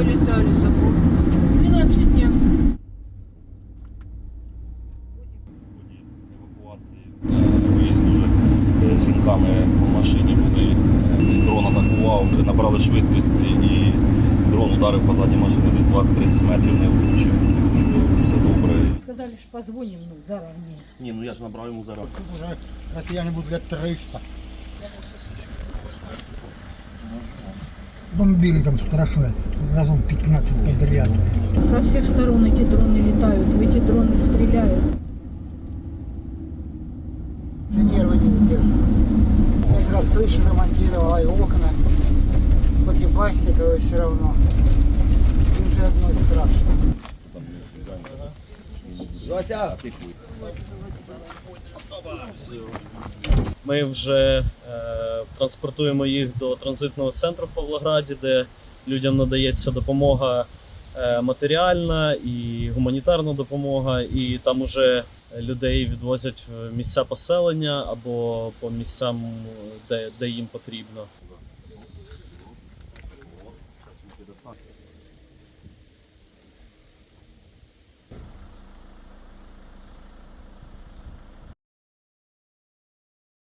вылетали за Бог. 12 дней. Е, Виїзд уже е, з жінками в машині були. Е, Дрон атакував, набрали швидкості і дрон ударив по задній машині десь 20-30 метрів, не влучив. Що Все добре. Сказали, что позвоним, ну, заранее. Ні, ну я ж набрав йому зараз. Уже россияне будут лет 300. Бомбили там страшно, разом 15 подряд. Со всех сторон эти дроны летают, в эти дроны стреляют. Нервы не выдерживают. Один раз крышу ремонтировала и окна. Хоть и пластиковые все равно. И уже одно страшно. Ми вже е, транспортуємо їх до транзитного центру в Павлограді, де людям надається допомога е, матеріальна і гуманітарна допомога, і там уже людей відвозять в місця поселення або по місцям, де, де їм потрібно.